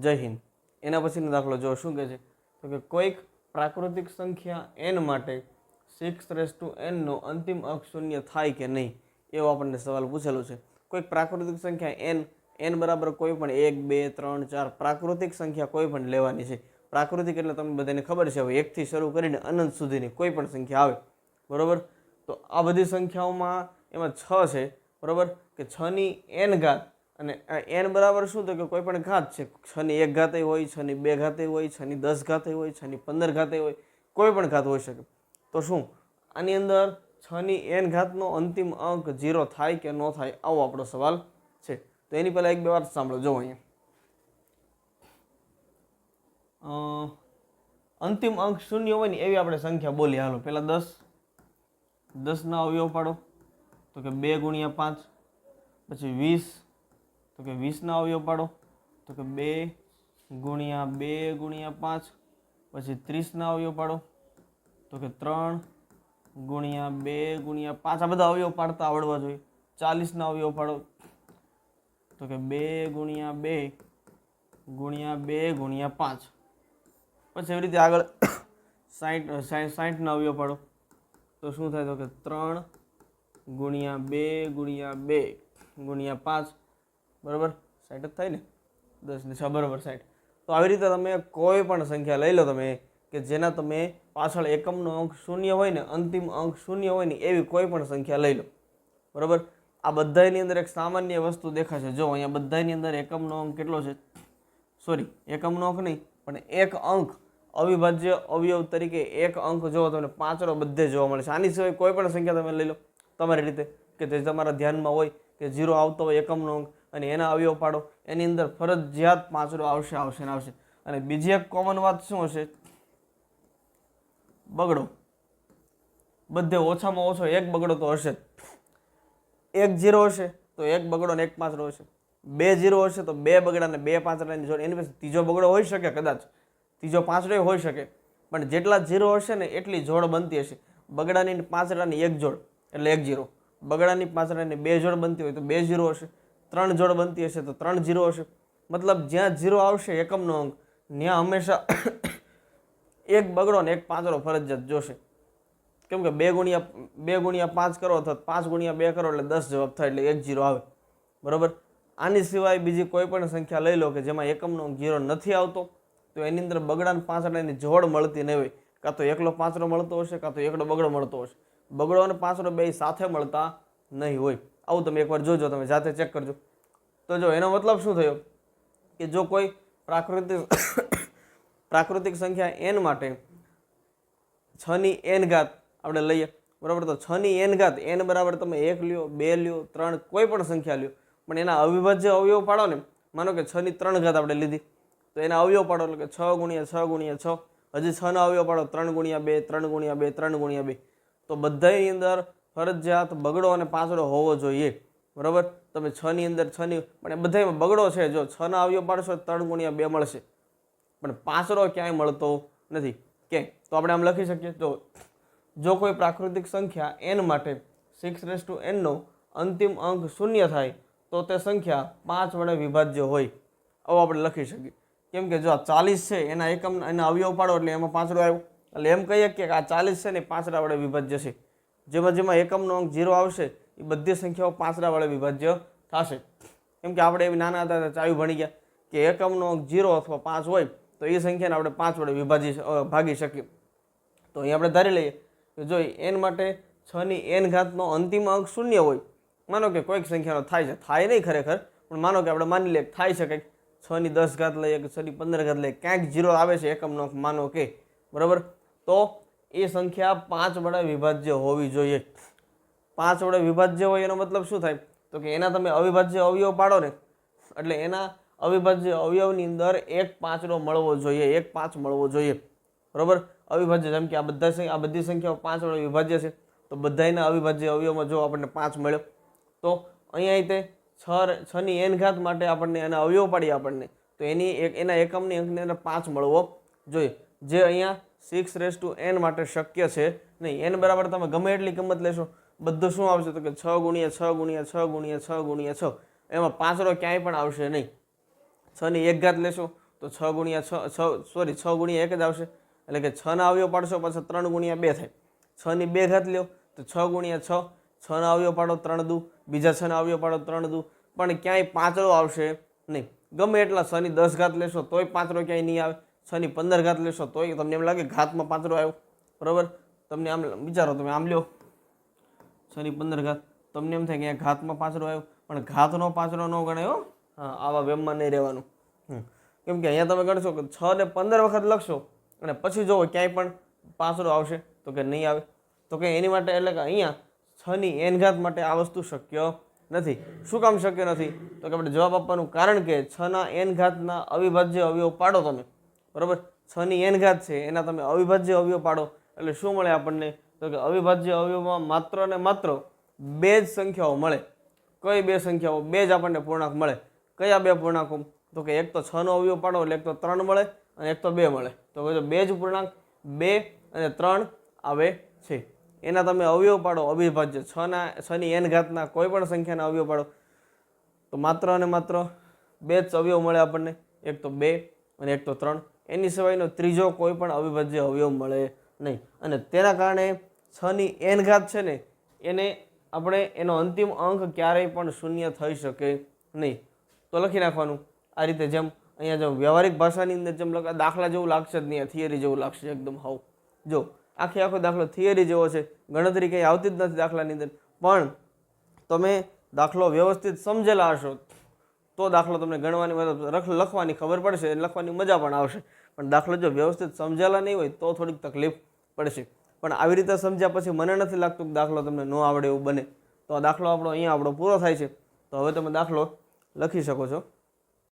જય હિન્દ. એના પછીનો દાખલો જો શું કહે છે? તો કે કોઈક પ્રાકૃતિક સંખ્યા એન માટે સિક્સ રેસ ટુ એનનો અંતિમ અંક શૂન્ય થાય કે નહીં? એવો આપણને સવાલ પૂછેલો છે. કોઈક પ્રાકૃતિક સંખ્યા એન એન બરાબર કોઈ પણ એક, બે, ત્રણ, ચાર પ્રાકૃતિક સંખ્યા કોઈ પણ લેવાની છે. પ્રાકૃતિક એટલે તમને બધાને ખબર છે, હવે એકથી શરૂ કરીને અનંત સુધીની કોઈ પણ સંખ્યા આવે. બરાબર? તો આ બધી સંખ્યાઓમાં એમાં છ છે. બરાબર? કે છની એન ઘાત અને એન બરાબર શું તો કે કોઈ પણ ઘાત છે. છની એક ઘાતે હોય છની બે ઘાતે હોય છની દસ ઘાતે હોય છની પંદર ઘાતે હોય, કોઈ પણ ઘાત હોઈ શકે. તો શું? આની અંદર છની એન ઘાતનો અંતિમ અંક ઝીરો થાય કે ન થાય આવો આપણો સવાલ છે. તો એની પહેલાં એક બે વાત સાંભળો. જો અહીંયા. અંતિમ અંક શૂન્ય હોય ને એવી આપણે સંખ્યા બોલી હાલો, પહેલાં દસ. દસના અવયવ પાડો. તો કે બે ગુણ્યા પાંચ, પછી વીસ તો કે વીસના અવયવ પાડો. તો કે બે ગુણ્યા બે ગુણ્યા પાંચ, પછી ત્રીસના અવયવ પાડો. તો કે ત્રણ ગુણ્યા બે ગુણ્યા પાંચ, આ બધા અવયવ પાડતા આવડવા જોઈએ. ચાલીસના અવયવ પાડો. તો કે બે ગુણ્યા બે ગુણ્યા બે ગુણ્યા પાંચ. પછી એવી રીતે આગળ સાઠ સાઠ સાઠના અવયવ પાડો. તો શું થાય તો કે ત્રણ ગુણ્યા બે ગુણ્યા બે ગુણ્યા પાંચ બરાબર? સાઠ જ થાય ને? દસ ને છ, બરાબર સાઠ તો આવી રીતે તમે કોઈ પણ સંખ્યા લઈ લો તમે કે જેના તમે પાછળ એકમનો અંક શૂન્ય હોય ને, અંતિમ અંક શૂન્ય હોય ને, એવી કોઈ પણ સંખ્યા લઈ લો. બરાબર? આ બધાની અંદર એક સામાન્ય વસ્તુ દેખાશે. જો અહીંયા બધાની અંદર એકમનો અંક કેટલો છે? સોરી, એકમનો અંક નહીં, પણ એક અંક અવિભાજ્ય અવયવ તરીકે એક અંક જોવો તમને પાંચરો બધે જોવા મળે છે આની સિવાય કોઈ પણ સંખ્યા તમે લઈ લો. તમારી રીતે, કે જે તમારા ધ્યાનમાં હોય કે ઝીરો આવતો હોય એકમનો અંક અને એના અવયવ પાડો. એની અંદર ફરજિયાત પાંચરો આવશે આવશે ને આવશે. અને બીજી એક કોમન વાત શું હશે? બગડો. બધે ઓછામાં ઓછો એક બગડો તો હશે. એક જીરો હશે તો એક બગડો ને એક પાંચડો હશે. બે જીરો હશે તો બે બગડા ને બે પાંચડાની જોડે. એની પછી ત્રીજો બગડો હોઈ શકે કદાચ. ત્રીજો પાંચડો હોઈ શકે. પણ જેટલા જીરો હશે ને એટલી જોડ બનતી હશે. બગડાની પાંચડાની એક જોડ એટલે એક જીરો. બગડાની પાંચડાની બે જોડ બનતી હોય તો બે જીરો હશે. ત્રણ જોડ બનતી હશે તો ત્રણ જીરો હશે. મતલબ જ્યાં જીરો આવશે એકમનો અંક, ત્યાં હંમેશા એક બગડો ને એક પાંચડો ફરજિયાત જોશે. કેમ કે બે ગુણ્યા બે ગુણ્યા પાંચ કરો અથવા પાંચ ગુણ્યા બે કરો એટલે દસ જવાબ થાય એટલે એક જીરો આવે. બરોબર? આની સિવાય બીજી કોઈ પણ સંખ્યા લઈ લો કે જેમાં એકમનો જીરો નથી આવતો, તો એની અંદર બગડાને પાંચડાની જોડ મળતી નહીં હોય. કાં તો એકલો પાંચરો મળતો હશે, કાં તો એકડો બગડો મળતો હશે. બગડો અને પાંચડો બે સાથે મળતા નહીં હોય. આવું તમે એકવાર જોજો, તમે જાતે ચેક કરજો. તો જો, એનો મતલબ શું થયો? કે જો કોઈ પ્રાકૃતિક પ્રાકૃતિક સંખ્યા એન માટે છની એન ઘાત આપણે લઈએ, બરાબર? તો છની એન ઘાત એન બરાબર તમે એક લ્યો, બે લ્યો, ત્રણ, કોઈ પણ સંખ્યા લ્યો. પણ એના અવિભાજ્ય અવયવ પાડો ને, માનો કે છની ત્રણ ઘાત આપણે લીધી, તો એના અવયવ પાડો, એટલે કે છ ગુણ્યા છ ગુણ્યા છ. હજી છના અવયવ પાડો, ત્રણ ગુણ્યા બે, ત્રણ ગુણ્યા બે, ત્રણ ગુણ્યા બે. તો બધાની અંદર ફરજિયાત બગડો અને પાંચડો હોવો જોઈએ. બરાબર? તમે છની અંદર છની પણ એ બધામાં બગડો છે. જો છના અવયવ પાડશો ત્રણ ગુણ્યા બે મળશે. પણ પાંચડો ક્યાંય મળતો નથી. કે તો આપણે આમ લખી શકીએ. તો જો કોઈ પ્રાકૃતિક સંખ્યા એન માટે સિક્સ રેસ ટુ એનનો અંતિમ અંક શૂન્ય થાય, તો તે સંખ્યા પાંચ વડે વિભાજ્ય હોય. આવું આપણે લખી શકીએ. કેમ કે જો આ ચાલીસ છે, એના એકમ એના અવયવ પાડો એટલે એમાં પાંચડો આવ્યો. એટલે એમ કહીએ કે આ ચાલીસ છે ને પાંચડા વડે વિભાજ્ય છે. જેમાં જેમાં એકમનો અંક ઝીરો આવશે, એ બધી સંખ્યાઓ પાંચડા વડે વિભાજ્ય થશે. કેમ કે આપણે એવી નાના હતા ચાવી ભણી ગયા કે એકમનો અંક ઝીરો અથવા પાંચ હોય, તો એ સંખ્યાને આપણે પાંચ વડે વિભાજી ભાગી શકીએ. તો અહીં આપણે ધારી લઈએ કે જો એન માટે છની એન ઘાતનો અંતિમ અંક શૂન્ય હોય, માનો કે કોઈક સંખ્યાનો થાય છે, થાય નહીં ખરેખર, પણ માનો કે આપણે માની લઈએ થાય છે કંઈક છની દસ ઘાત લઈએ કે છની પંદર ઘાત લઈએ, ક્યાંક ઝીરો આવે છે એકમનો અંક, માનો કે. બરાબર? તો એ સંખ્યા પાંચ વડે વિભાજ્ય હોવી જોઈએ. પાંચ વડે વિભાજ્ય હોય એનો મતલબ શું થાય? તો કે એના તમે અવિભાજ્ય અવયવ પાડો ને, એટલે એના અવિભાજ્ય અવયવની અંદર એક પાંચનો મળવો જોઈએ, એક પાંચ મળવો જોઈએ. બરાબર? અવિભાજ્ય જેમ કે આ બધા આ બધી સંખ્યાઓ પાંચ વડે વિભાજ્ય છે. તો બધાના અવિભાજ્ય અવયવમાં જો આપણને પાંચ મળ્યો, તો અહીંયા તે છ છની એન ઘાત માટે આપણને એના અવયવ પાડીએ આપણને, તો એની એક, એના એકમની અંકને પાંચ મળવો જોઈએ. જે અહીંયા સિક્સ રેસ ટુ એન માટે શક્ય છે? નહીં એન બરાબર તમે ગમે એટલી કિંમત લેશો. બધું શું આવશે તો કે છ ગુણ્યા છ ગુણ્યા છ ગુણ્યા છ ગુણ્યા છ. એમાં પાંચરો ક્યાંય પણ આવશે નહીં. છની એક ઘાત લેશો તો છ ગુણ્યા છ છ સોરી છ ગુણ્યા એક જ આવશે. એટલે કે છના આવ્યો પાડશો પાછા ત્રણ ગુણ્યા બે થાય. છની બે ઘાત લ્યો તો છ ગુણ્યા છ છનો આવ્યો પાડો ત્રણ દુ, બીજા છનો આવ્યો પાડો ત્રણ દુ. પણ ક્યાંય પાંચરો આવશે નહીં. ગમે એટલા છની દસ ઘાત લેશો તોય પાંચરો ક્યાંય નહીં આવે. છની પંદર ઘાત લેશો તોય તમને એમ લાગે ઘાતમાં પાંચડો આવ્યો. બરાબર? તમને આમ વિચારો તમે, આમ લ્યો છની પંદર ઘાત. તમને એમ થાય કે અહીંયા ઘાતમાં પાંચડો આવ્યો, પણ ઘાતનો પાંચડો ન ગણાયો હા. આવા વેમમાં નહીં રહેવાનું. કેમ કે અહીંયા તમે ગણશો કે છ ને પંદર વખત લખશો, અને પછી જોવો ક્યાંય પણ પાંચડો આવશે તો કે નહીં આવે. તો કે એની માટે એટલે કે અહીંયા છની એન ઘાત માટે આ વસ્તુ શક્ય નથી. શું કામ શક્ય નથી? તો કે આપણે જવાબ આપવાનું કારણ કે છના એન ઘાતના અવિભાજ્ય અવયવ પાડો તમે. બરાબર? છની એન ઘાત છે, એના તમે અવિભાજ્ય અવયવ પાડો. એટલે શું મળે આપણને? તો કે અવિભાજ્ય અવયવમાં માત્ર ને માત્ર બે જ સંખ્યાઓ મળે. કઈ બે સંખ્યાઓ? બે જ આપણને પૂર્ણાંક મળે. કયા બે પૂર્ણાંકો? તો કે એક તો છનો અવયવ પાડો, એટલે એક તો ત્રણ મળે અને એક તો બે મળે. તો કે બે જ પૂર્ણાંક, બે અને ત્રણ આવે છે. એના તમે અવયવ પાડો, અવિભાજ્ય. છના છની એન ઘાતના કોઈ પણ સંખ્યાના અવયવ પાડો. તો માત્ર અને માત્ર બે જ અવયવ મળે આપણને. એક તો બે અને એક તો ત્રણ. એની સિવાયનો ત્રીજો કોઈ પણ અવિભાજ્ય અવયવ મળે નહીં. અને તેના કારણે છની એન ઘાત છે ને, એને આપણે એનો અંતિમ અંક ક્યારેય પણ શૂન્ય થઈ શકે નહીં. તો લખી નાખવાનું. આ રીતે જેમ અહીંયા જેમ વ્યવહારિક ભાષાની અંદર જેમ લખા, દાખલા જેવું લાગશે જ નહીં થિયરી જેવું લાગશે એકદમ હાવ. જો, આખે આખો દાખલો થિયરી જેવો છે, ગણતરી કંઈ આવતી જ નથી દાખલાની અંદર. પણ તમે દાખલો વ્યવસ્થિત સમજેલા હશો. તો દાખલો તમને ગણવાની લખવાની ખબર પડશે લખવાની મજા પણ આવશે. પણ દાખલો જો વ્યવસ્થિત સમજાયેલા નહીં હોય તો થોડીક તકલીફ પડશે. પણ આવી રીતે સમજ્યા પછી મને નથી લાગતું કે દાખલો તમને ન આવડે એવું બને. તો આ દાખલો આપણો અહીંયા આપણો પૂરો થાય છે. તો હવે તમે દાખલો લખી શકો છો.